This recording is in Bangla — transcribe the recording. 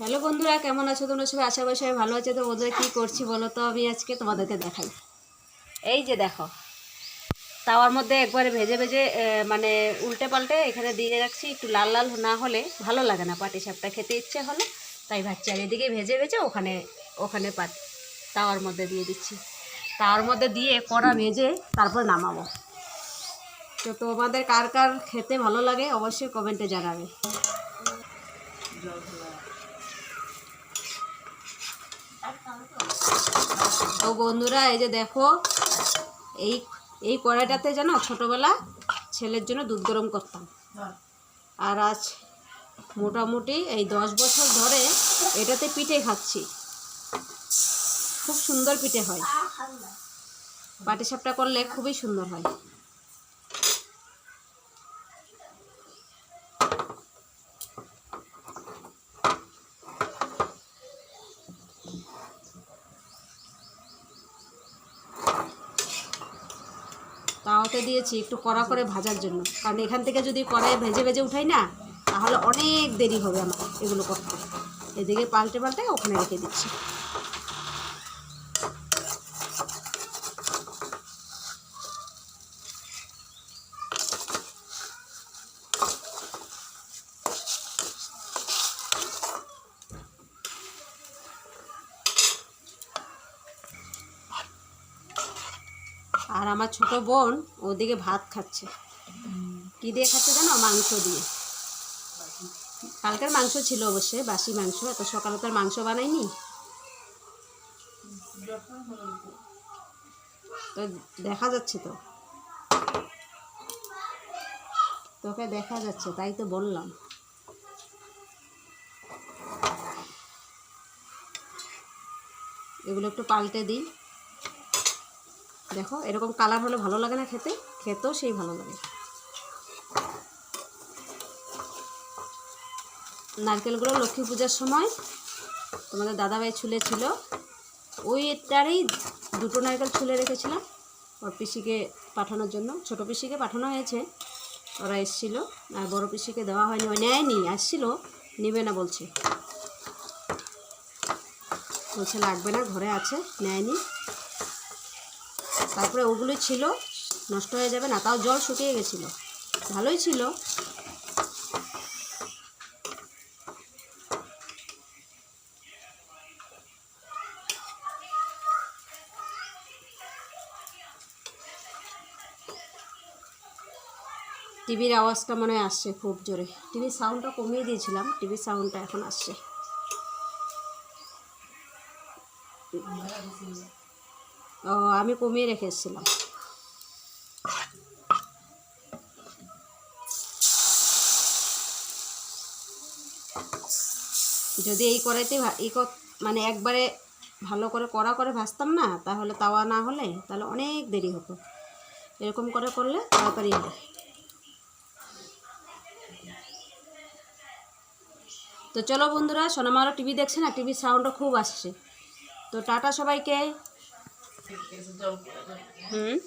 হ্যালো বন্ধুরা, কেমন আছো তোমরা সবাই? আশা করি সবাই ভালো আছে। তো বন্ধুরা, কী করছি বলো তো? আমি আজকে তোমাদেরকে দেখাই। এই যে দেখো, তাওয়ার মধ্যে একবারে ভেজে ভেজে মানে উল্টে পাল্টে এখানে দিয়ে রাখছি। একটু লাল লাল না হলে ভালো লাগে না, পাটি সাপটা খেতে ইচ্ছে হলো। তাই ভাবছি আর এদিকে ভেজে ভেজে ওখানে ওখানে পাট, তাওয়ার মধ্যে দিয়ে দিচ্ছি। তাওয়ার মধ্যে দিয়ে কড়া ভেজে তারপর নামাবো। তো তোমাদের কার কার খেতে ভালো লাগে অবশ্যই কমেন্টে জানাবে। তো বন্ধুরা, এই যে দেখো, এই এই কড়াইটাতে যেন ছোটোবেলা ছেলের জন্য দুধ গরম করতাম। আর আজ মোটামুটি এই দশ বছর ধরে এটাতে পিঠে খাচ্ছি। খুব সুন্দর পিঠে হয়। পাটিসাপটা করলে খুবই সুন্দর হয়। তাওয়াতে দিয়েছি, একটু কড়া করে ভাজার জন্য। কারণ এখান থেকে যদি কড়াই ভেজে ভেজে উঠাই না, তাহলে অনেক দেরি হবে আমার এগুলো করতে। এদিকে পাল্টে পাল্টে ওখানে রেখে দিচ্ছি। আর আমার ছোট বোন ওদিকে ভাত খাচ্ছে। কি দিয়ে খাচ্ছে জানো? মাংস দিয়ে। কালকের মাংস ছিল অবশ্যই, বাসি মাংস। এত সকালে তো আর মাংস বানাইনি। তো দেখা যাচ্ছে তো। তোকে দেখা যাচ্ছে, তাই তো বললাম। এগুলো একটু পাল্টে দিই। দেখো, এরকম কালার হলে ভালো লাগে না খেতে, খেতেও সেই ভালো লাগে। নারকেলগুলো লক্ষ্মী পূজার সময় তোমাদের দাদাভাই ছুলেছিল। ওইটারই দুটো নারকেল ছুলে রেখেছিলাম, ওর পিসিকে পাঠানোর জন্য। ছোট পিসিকে পাঠানো হয়েছে, ওরা এসেছিল, আর বড় পিসিকে দেওয়া হয়নি, ও নেয়নি, আসছিল, নেবে না বলছে। বলছে, লাগবে না, ঘরে আছে, নেয়নি। তারপরে ওগুলো ছিল, নষ্ট হয়ে যাবে না, তাও জল শুকিয়ে গেছিল। ভালোই ছিল। টিভির আওয়াজটা মনে আসছে খুব জোরে। টিভির সাউন্ডটা কমিয়ে দিয়েছিলাম, টিভির সাউন্ডটা এখন আসছে। আমি কমিয়ে রেখে এসেছিলাম। যদি এই কড়াইতে এই মানে একবারে ভালো করে কড়া করে ভাজতাম না, তাহলে তাওয়া না হলে তাহলে অনেক দেরি হতো। এরকম করে করলে তাড়াতাড়ি হয় তো চলো বন্ধুরা সোনামারও টিভি দেখছে না? টিভির সাউন্ডও খুব আসছে। তো টাটা সবাইকে। हम्म